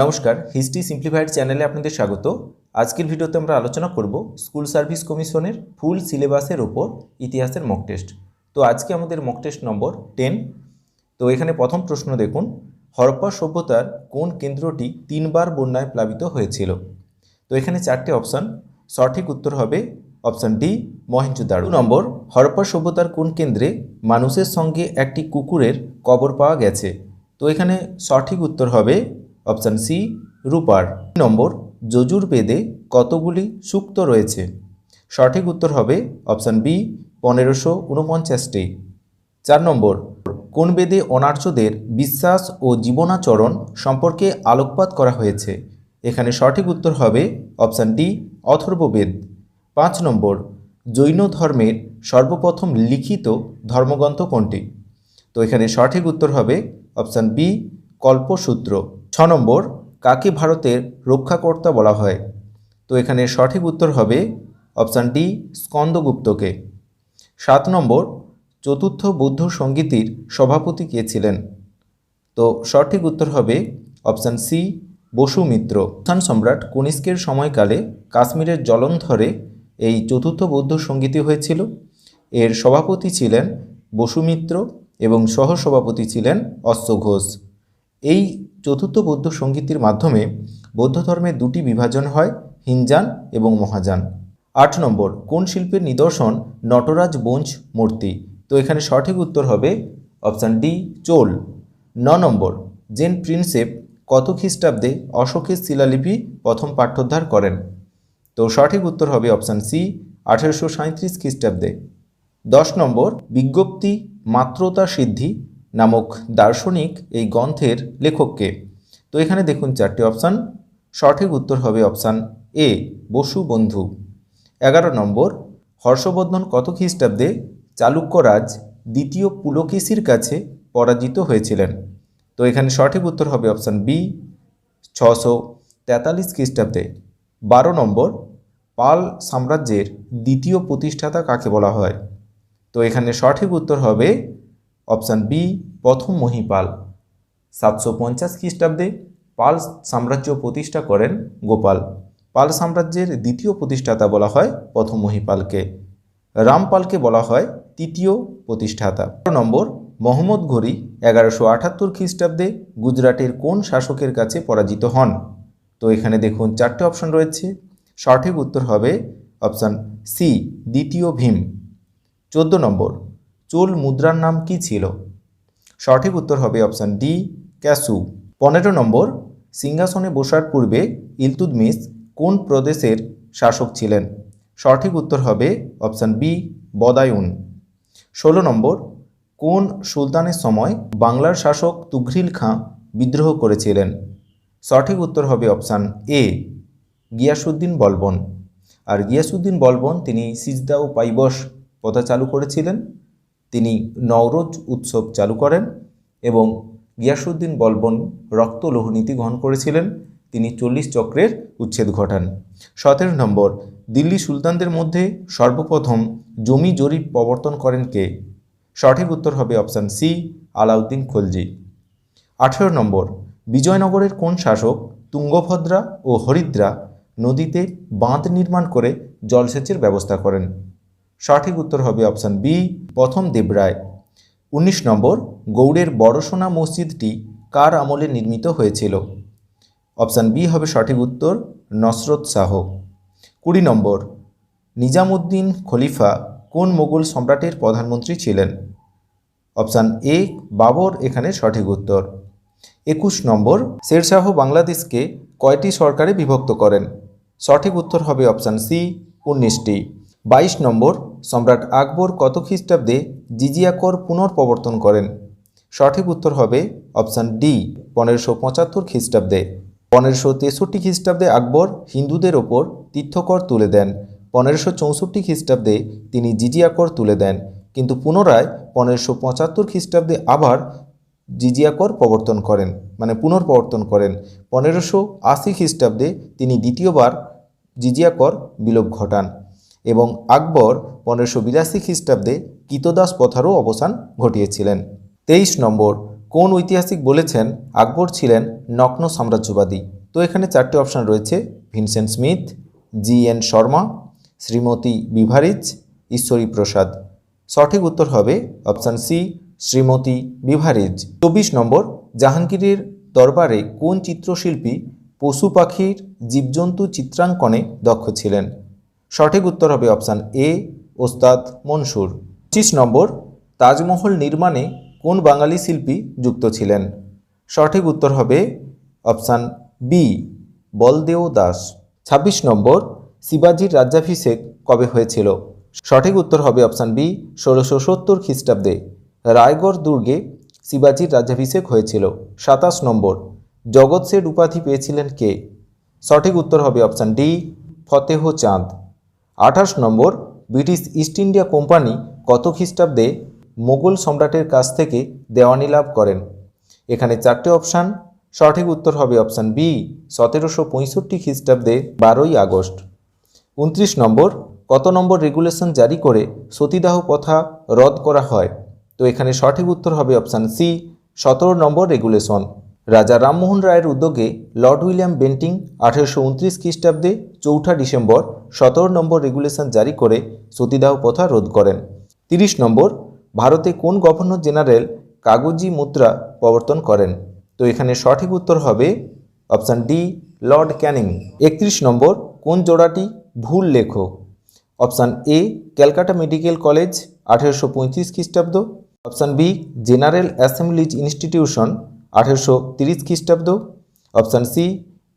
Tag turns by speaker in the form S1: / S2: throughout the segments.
S1: নমস্কার, history simplified চ্যানেলে আপনাদের স্বাগত। আজকের ভিডিওতে আমরা আলোচনা করব স্কুল সার্ভিস কমিশনের ফুল সিলেবাসের ওপর ইতিহাসের মক টেস্ট তো আজকে আমাদের মক টেস্ট নম্বর টেন তো এখানে প্রথম প্রশ্ন দেখুন, হরপ্পা সভ্যতার কোন কেন্দ্রটি তিনবার বন্যায় প্লাবিত হয়েছিল? তো এখানে চারটে অপশান সঠিক উত্তর হবে option D Mohenjodaro. Number, Harappa সভ্যতার কোন কেন্দ্রে মানুষের সঙ্গে একটি কুকুরের কবর পাওয়া গেছে? তো এখানে সঠিক উত্তর হবে অপশান সি, রূপার। নম্বর যজুর্বেদে কতগুলি সূক্ত রয়েছে? সঠিক উত্তর হবে অপশান বি, পনেরোশো উনপঞ্চাশটি চার নম্বর, কোন বেদে অনার্যদের বিশ্বাস ও জীবনাচরণ সম্পর্কে আলোকপাত করা হয়েছে? এখানে সঠিক উত্তর হবে অপশান ডি, অথর্ববেদ। পাঁচ নম্বর, জৈন ধর্মের সর্বপ্রথম লিখিত ধর্মগ্রন্থ কোনটি? তো এখানে সঠিক উত্তর হবে অপশান বি, কল্পসূত্র। নম্বর, কাকে ভারতের রক্ষাকর্তা বলা হয়? তো এখানে সঠিক উত্তর হবে অপশান ডি, স্কন্দগুপ্তকে। সাত নম্বর, চতুর্থ বৌদ্ধ সঙ্গীতির সভাপতি কে ছিলেন? তো সঠিক উত্তর হবে অপশান সি বসুমিত্র স্থান সম্রাট কনিষ্কের সময়কালে কাশ্মীরের জলন্ধরে এই চতুর্থ বৌদ্ধ সঙ্গীতি হয়েছিল। এর সভাপতি ছিলেন বসুমিত্র এবং সহসভাপতি ছিলেন অশ্ব ঘোষ। এই চতুর্থ বৌদ্ধ সঙ্গীতির মাধ্যমে বৌদ্ধ ধর্মের দুটি বিভাজন হয়, হিনজান এবং মহাযান আট নম্বর, কোন শিল্পের নিদর্শন নটরাজ বোঞ্চ মূর্তি? তো এখানে সঠিক উত্তর হবে অপশান ডি, চোল। ন নম্বর, জেন প্রিন্সেপ কত খ্রিস্টাব্দে অশোকের শিলালিপি প্রথম পাঠ্যোদ্ধার করেন? তো সঠিক উত্তর হবে অপশান সি, আঠেরোশো সাঁত্রিশ খ্রিস্টাব্দে। দশ নম্বর, বিজ্ঞপ্তি মাত্রতা সিদ্ধি নামক দার্শনিক এই গ্রন্থের লেখককে। তো এখানে দেখুন চারটি অপশান। সঠিক উত্তর হবে অপশান এ, বসু বন্ধু। এগারো নম্বর, হর্ষবর্ধন কত খ্রিস্টাব্দে চালুক্যরাজ দ্বিতীয় পুলকেশীর কাছে পরাজিত হয়েছিলেন? তো এখানে সঠিক উত্তর হবে অপশান বি, ছশো তেতাল্লিশ খ্রিস্টাব্দে। বারো নম্বর, পাল সাম্রাজ্যের দ্বিতীয় প্রতিষ্ঠাতা কাকে বলা হয়? তো এখানে সঠিক উত্তর হবে অপশান বি, প্রথম মহিপাল। সাতশো পঞ্চাশ খ্রিস্টাব্দে পাল সাম্রাজ্য প্রতিষ্ঠা করেন গোপাল। পাল সাম্রাজ্যের দ্বিতীয় প্রতিষ্ঠাতা বলা হয় প্রথম মহিপালকে। রামপালকে বলা হয় তৃতীয় প্রতিষ্ঠাতা। নম্বর, মোহাম্মদ ঘড়ি, এগারোশো আটাত্তর খ্রিস্টাব্দে গুজরাটের কোন শাসকের কাছে পরাজিত হন? তো এখানে দেখুন চারটে অপশন রয়েছে। সঠিক উত্তর হবে অপশান সি, দ্বিতীয় ভীম। চোদ্দ নম্বর চোল মুদ্রার নাম কি ছিল? সঠিক উত্তর হবে অপশান ডি ক্যাসু। পনেরো নম্বর, সিংহাসনে বসার পূর্বে ইলতুদমিস কোন প্রদেশের শাসক ছিলেন? সঠিক উত্তর হবে অপশান বি বদায়ুন। ষোলো নম্বর, কোন সুলতানের সময় বাংলার শাসক তুঘ্রিল খাঁ বিদ্রোহ করেছিলেন? সঠিক উত্তর হবে অপশান এ গিয়াসুদ্দিন বলবন। আর গিয়াসুদ্দিন বলবন তিনি সিজদা ও পাইবস প্রথা চালু করেছিলেন। তিনি নওরোজ উৎসব চালু করেন এবং গিয়াসুদ্দিন বলবন রক্ত লোহনীতি গ্রহণ করেছিলেন। তিনি চল্লিশ চক্রের উচ্ছেদ ঘটান। সতেরো নম্বর, দিল্লি সুলতানদের মধ্যে সর্বপ্রথম জমি জরিপ প্রবর্তন করেন কে? সঠিক উত্তর হবে অপশান সি, আলাউদ্দিন খলজি। আঠেরো নম্বর, বিজয়নগরের কোন শাসক তুঙ্গভদ্রা ও হরিদ্রা নদীতে বাঁধ নির্মাণ করে জলসেচের ব্যবস্থা করেন? সঠিক উত্তর হবে অপশান বি, প্রথম দেবরায় উনিশ নম্বর, গৌড়ের বড়সোনা মসজিদটি কার আমলে নির্মিত হয়েছিল? অপশান বি হবে সঠিক উত্তর, নসরত শাহ। কুড়ি নম্বর, নিজামুদ্দিন খলিফা কোন মোগল সম্রাটের প্রধানমন্ত্রী ছিলেন? অপশান এ, বাবর এখানে সঠিক উত্তর। একুশ নম্বর, শেরশাহ বাংলাদেশকে কয়টি সরকারে বিভক্ত করেন? সঠিক উত্তর হবে অপশান সি, উনিশটি। বাইশ নম্বর, সম্রাট আকবর কত খ্রিস্টাব্দে জিজিয়া কর পুনর্প্রবর্তন করেন? সঠিক উত্তর হবে অপশান ডি, পনেরোশো পঁচাত্তর খ্রিস্টাব্দে। পনেরোশো তেষট্টি খ্রিস্টাব্দে আকবর হিন্দুদের ওপর তীর্থকর তুলে দেন। পনেরোশো চৌষট্টি খ্রিস্টাব্দে তিনি জিজিয়া কর তুলে দেন। কিন্তু পুনরায় পনেরোশো পঁচাত্তর খ্রিস্টাব্দে আবার জিজিয়া কর প্রবর্তন করেন মানে পুনর্প্রবর্তন করেন। পনেরোশো আশি খ্রিস্টাব্দে তিনি দ্বিতীয়বার জিজিয়া কর বিলোপ ঘটান। এবং আকবর পনেরোশো বিরাশি খ্রিস্টাব্দে কীতদাস প্রথারও অবসান ঘটিয়েছিলেন। তেইশ নম্বর, কোন ঐতিহাসিক বলেছেন আকবর ছিলেন নগ্ন সাম্রাজ্যবাদী? তো এখানে চারটি অপশান রয়েছে, Vincent Smith, G N Sharma, Shrimati Beveridge Ishwari Prasad. সঠিক উত্তর হবে অপশান সি, শ্রীমতী বিভারিজ চব্বিশ নম্বর, জাহাঙ্গীরের দরবারে কোন চিত্রশিল্পী পশু পাখির জীবজন্তু চিত্রাঙ্কনে দক্ষ ছিলেন? সঠিক উত্তর হবে অপশান এ, ওস্তাদ মনসুর। পঁচিশ নম্বর, তাজমহল নির্মাণে কোন বাঙালি শিল্পী যুক্ত ছিলেন? সঠিক উত্তর হবে অপশান বি বলদেও দাস। ছাব্বিশ নম্বর, শিবাজির রাজ্যাভিষেক কবে হয়েছিল? সঠিক উত্তর হবে অপশান বি ষোলোশো সত্তর খ্রিস্টাব্দে। রায়গড় দুর্গে শিবাজির রাজ্যাভিষেক হয়েছিল। সাতাশ নম্বর, জগৎ শেঠ উপাধি পেয়েছিলেন কে? সঠিক উত্তর হবে অপশান ডি ফতেহ চাঁদ। আঠাশ number, British East India company কত খ্রিস্টাব্দে মোগল সম্রাটের কাছ থেকে দেওয়ানি লাভ করেন? এখানে চারটে অপশান। সঠিক উত্তর হবে অপশান বি, সতেরোশো পঁয়ষট্টি খ্রিস্টাব্দে বারোই আগস্ট। উনত্রিশ নম্বর, কত নম্বর রেগুলেশন জারি করে সতীদাহ প্রথা রদ করা হয়? তো এখানে সঠিক উত্তর হবে অপশান সি, সতেরো নম্বর রেগুলেশন। রাজা রামমোহন রায়ের উদ্যোগে লর্ড উইলিয়াম বেন্টিং আঠেরোশো উনত্রিশ খ্রিস্টাব্দে চৌঠা ডিসেম্বর সতেরো নম্বর রেগুলেশন জারি করে সতীদাহ প্রথা রোধ করেন। তিরিশ নম্বর, ভারতে কোন গভর্নর জেনারেল কাগজি মুদ্রা প্রবর্তন করেন? তো এখানে সঠিক উত্তর হবে অপশান ডি, লর্ড ক্যানিং। একত্রিশ নম্বর, কোন জোড়াটি ভুল লেখো? Option A, Calcutta medical college, আঠেরোশো পঁয়ত্রিশ খ্রিস্টাব্দ। Option B, general assembly's institution. আঠেরোশো তিরিশ খ্রিস্টাব্দ, অপশান সি,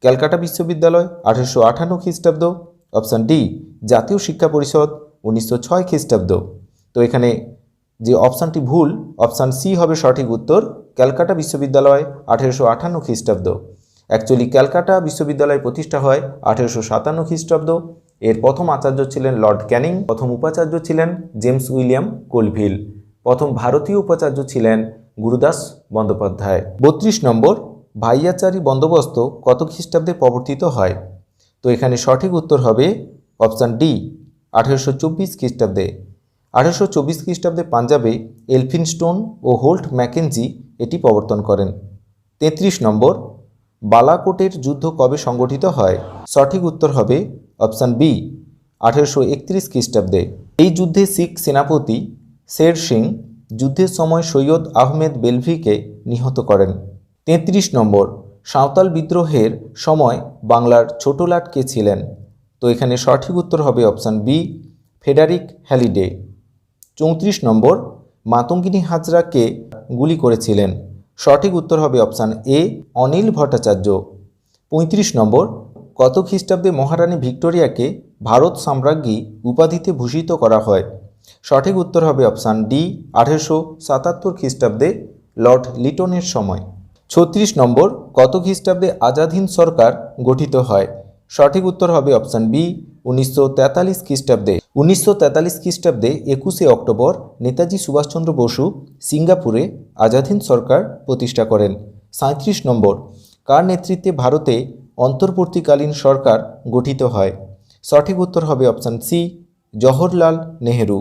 S1: ক্যালকাটা বিশ্ববিদ্যালয়, আঠেরোশো আটান্ন খ্রিস্টাব্দ, অপশান ডি, জাতীয় শিক্ষা পরিষদ, উনিশশো ছয় খ্রিস্টাব্দ। তো এখানে যে অপশানটি ভুল, অপশান সি হবে সঠিক উত্তর, ক্যালকাটা বিশ্ববিদ্যালয়, আঠেরোশো আঠান্ন খ্রিস্টাব্দ। অ্যাকচুয়ালি ক্যালকাটা বিশ্ববিদ্যালয় প্রতিষ্ঠা হয় আঠেরোশো সাতান্ন খ্রিস্টাব্দ। এর প্রথম আচার্য ছিলেন লর্ড ক্যানিং, প্রথম উপাচার্য ছিলেন জেমস উইলিয়াম কোলভিল। প্রথম ভারতীয় উপাচার্য ছিলেন গুরুদাস বন্দ্যোপাধ্যায়। বত্রিশ নম্বর, ভাইয়াচারী বন্দোবস্ত কত খ্রিস্টাব্দে প্রবর্তিত হয়? তো এখানে সঠিক উত্তর হবে অপশান ডি, আঠেরোশো চব্বিশ খ্রিস্টাব্দে। আঠেরোশো চব্বিশ খ্রিস্টাব্দে পাঞ্জাবে এলফিনস্টোন ও হোল্ট ম্যাকেনজি এটি প্রবর্তন করেন। তেত্রিশ নম্বর, বালাকোটের যুদ্ধ কবে সংগঠিত হয়? সঠিক উত্তর হবে অপশান বি, আঠেরোশো একত্রিশ খ্রিস্টাব্দে। এই যুদ্ধে শিখ সেনাপতি শের সিং যুদ্ধের সময় সৈয়দ আহমেদ বেলভিকে নিহত করেন। তেত্রিশ নম্বর, সাঁওতাল বিদ্রোহের সময় বাংলার ছোটলাট কে ছিলেন। তো এখানে সঠিক উত্তর হবে অপশান বি ফেডারিক হ্যালিডে। চৌত্রিশ নম্বর, মাতঙ্গিনী হাজরাকে গুলি করেছিলেন। সঠিক উত্তর হবে অপশান এ অনিল ভট্টাচার্য। পঁয়ত্রিশ নম্বর কত খ্রিস্টাব্দে মহারানী ভিক্টোরিয়াকে ভারত সাম্রাজ্ঞী উপাধিতে ভূষিত করা হয়। সঠিক উত্তর হবে অপশান ডি, আঠেরোশো সাতাত্তর খ্রিস্টাব্দে লর্ড লিটনের সময়। ছত্রিশ নম্বর, কত খ্রিস্টাব্দে আজাদ হিন্দ সরকার গঠিত হয়? সঠিক উত্তর হবে অপশান বি, উনিশশো তেতাল্লিশ খ্রিস্টাব্দে। উনিশশো তেতাল্লিশ খ্রিস্টাব্দে একুশে অক্টোবর নেতাজি সুভাষচন্দ্র বসু সিঙ্গাপুরে আজাদ হিন্দ সরকার প্রতিষ্ঠা করেন। সাঁত্রিশ নম্বর, কার নেতৃত্বে ভারতে অন্তর্বর্তীকালীন সরকার গঠিত হয়? সঠিক উত্তর হবে অপশান সি, জওহরলাল নেহেরু।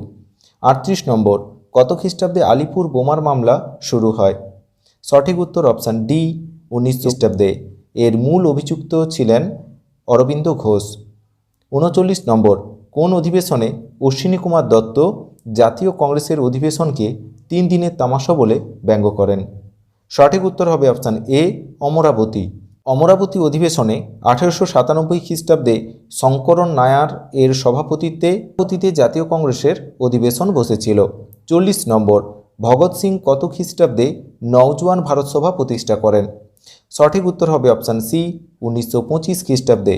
S1: আটত্রিশ নম্বর, কত খ্রিস্টাব্দে আলিপুর বোমার মামলা শুরু হয়? সঠিক উত্তর অপশান ডি, উনিশ খ্রিস্টাব্দে। এর মূল অভিযুক্ত ছিলেন অরবিন্দ ঘোষ। উনচল্লিশ নম্বর, কোন অধিবেশনে অশ্বিনী কুমার দত্ত জাতীয় কংগ্রেসের অধিবেশনকে তিন দিনের তামাশা বলে ব্যঙ্গ করেন? সঠিক উত্তর হবে অপশান এ, অমরাবতী। অমরাবতী অধিবেশনে আঠেরোশো সাতানব্বই খ্রিস্টাব্দে শঙ্করণ নায়ার এর সভাপতিত্বে অতীতে জাতীয় কংগ্রেসের অধিবেশন বসেছিল। চল্লিশ নম্বর, ভগৎ সিং কত খ্রিস্টাব্দে নওজোয়ান ভারত সভা প্রতিষ্ঠা করেন? সঠিক উত্তর হবে অপশান সি, উনিশশো পঁচিশ খ্রিস্টাব্দে।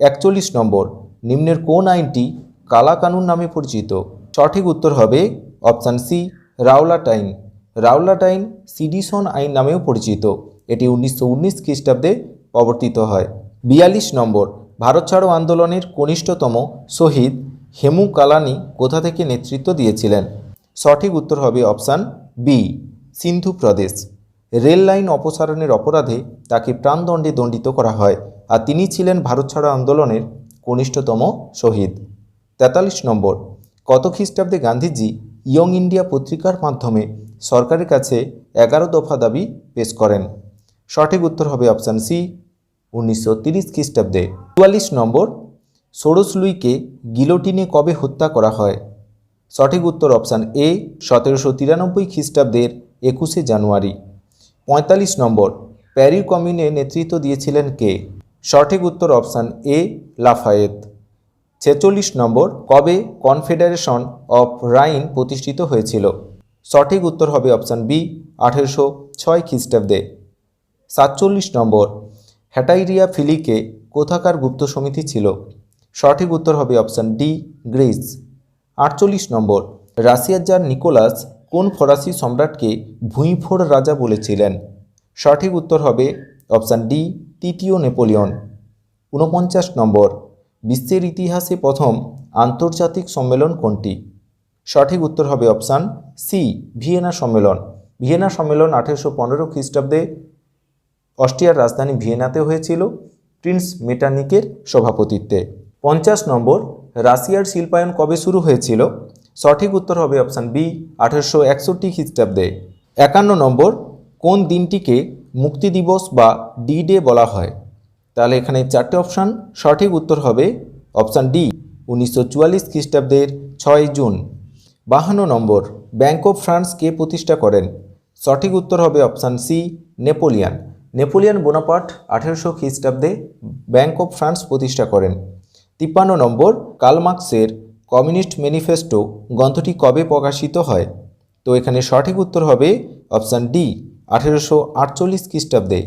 S1: একচল্লিশ নম্বর, নিম্নের কোন আইনটি কালা কানুন নামে পরিচিত? সঠিক উত্তর হবে অপশান সি রাওলাট আইন রাওলাট আইন সিডিসন আইন নামেও পরিচিত। এটি উনিশশো উনিশ খ্রিস্টাব্দে প্রবর্তিত হয়। বিয়াল্লিশ নম্বর, ভারত ছাড়ো আন্দোলনের কনিষ্ঠতম শহীদ হেমু কালানি কোথা থেকে নেতৃত্ব দিয়েছিলেন? সঠিক উত্তর হবে অপশান বি, সিন্ধু প্রদেশ। রেল লাইন অপসারণের অপরাধে তাকে প্রাণদণ্ডে দণ্ডিত করা হয় আর তিনি ছিলেন ভারত ছাড়ো আন্দোলনের কনিষ্ঠতম শহীদ। তেতাল্লিশ নম্বর, কত খ্রিস্টাব্দে গান্ধীজি ইয়ং ইন্ডিয়া পত্রিকার মাধ্যমে সরকারের কাছে এগারো দফা দাবি পেশ করেন? সঠিক উত্তর হবে অপশান সি, উনিশশো তিরিশ খ্রিস্টাব্দে। চুয়াল্লিশ নম্বর, ষোড়শ লুইকে গিলোটিনে কবে হত্যা করা হয়? সঠিক উত্তর অপশান এ, সতেরোশো তিরানব্বই খ্রিস্টাব্দের একুশে জানুয়ারি। পঁয়তাল্লিশ নম্বর প্যারি কমিউনে নেতৃত্ব দিয়েছিলেন কে? সঠিক উত্তর অপশান এ, লাফায়েত। ছেচল্লিশ নম্বর, কবে কনফেডারেশন অফ রাইন প্রতিষ্ঠিত হয়েছিল? সঠিক উত্তর হবে অপশান বি, আঠেরোশো ছয় খ্রিস্টাব্দে। সাতচল্লিশ নম্বর, হ্যাটাইরিয়া ফিলিকে কোথাকার গুপ্ত সমিতি ছিল? সঠিক উত্তর হবে অপশান ডি গ্রিস। আটচল্লিশ নম্বর, রাশিয়ার যার নিকোলাস কোন ফরাসি সম্রাটকে ভুঁইফোড় রাজা বলেছিলেন? সঠিক উত্তর হবে অপশান ডি তৃতীয় নেপোলিয়ন। ঊনপঞ্চাশ নম্বর, বিশ্বের ইতিহাসে প্রথম আন্তর্জাতিক সম্মেলন কোনটি? সঠিক উত্তর হবে অপশান সি ভিয়েনা সম্মেলন। ভিয়েনা সম্মেলন আঠেরোশো পনেরো খ্রিস্টাব্দে অস্ট্রিয়ার রাজধানী ভিয়েনাতে হয়েছিল প্রিন্স মেটানিকের সভাপতিত্বে। পঞ্চাশ নম্বর, রাশিয়ার শিল্পায়ন কবে শুরু হয়েছিল? সঠিক উত্তর হবে অপশান বি, আঠেরোশো একষট্টি খ্রিস্টাব্দে। একান্ন নম্বর, কোন দিনটিকে মুক্তি দিবস বা ডি ডে বলা হয়? তাহলে এখানে চারটে অপশান, সঠিক উত্তর হবে অপশান ডি, উনিশশো চুয়াল্লিশ খ্রিস্টাব্দের ছয় জুন। বাহান্ন নম্বর, ব্যাংক অফ ফ্রান্স কে প্রতিষ্ঠা করেন? সঠিক উত্তর হবে option C, Napoleon. Napoleon Bonaparte আঠেরোশো খ্রিস্টাব্দে ব্যাংক অফ ফ্রান্স প্রতিষ্ঠা করেন। তিপ্পান্ন নম্বর কালমার্কসের কমিউনিস্ট ম্যানিফেস্টো গ্রন্থটি কবে প্রকাশিত হয়? তো এখানে সঠিক উত্তর হবে অপশান ডি, আঠেরোশো আটচল্লিশ খ্রিস্টাব্দে।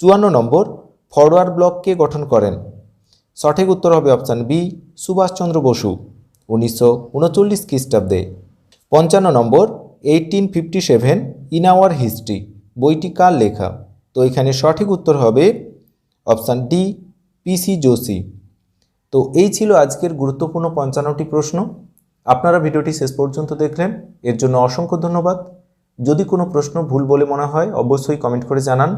S1: চুয়ান্ন নম্বর ফরওয়ার্ড ব্লককে গঠন করেন? সঠিক উত্তর হবে অপশান বি, সুভাষচন্দ্র বসু, উনিশশো উনচল্লিশ খ্রিস্টাব্দে। পঞ্চান্ন number, eighteen fifty seven in our history, বইটি কার লেখা? তো এখানে সঠিক উত্তর হবে অপশান ডি পিসি যোশী তো এই ছিল আজকের গুরুত্বপূর্ণ পঞ্চান্নটি প্রশ্ন। আপনারা ভিডিওটি শেষ পর্যন্ত দেখলেন। এর জন্য অসংখ্য ধন্যবাদ। যদি কোনো প্রশ্ন ভুল বলে মনে হয়, অবশ্যই কমেন্ট করে জানান।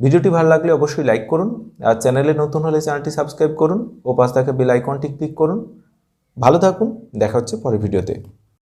S1: ভিডিওটি ভালো লাগলে অবশ্যই লাইক করুন আর চ্যানেলে নতুন হলে চ্যানেলটি সাবস্ক্রাইব করুন ও পাশ থাকা বেল আইকনটি ক্লিক করুন। ভালো থাকুন, দেখা হচ্ছে পরের ভিডিওতে।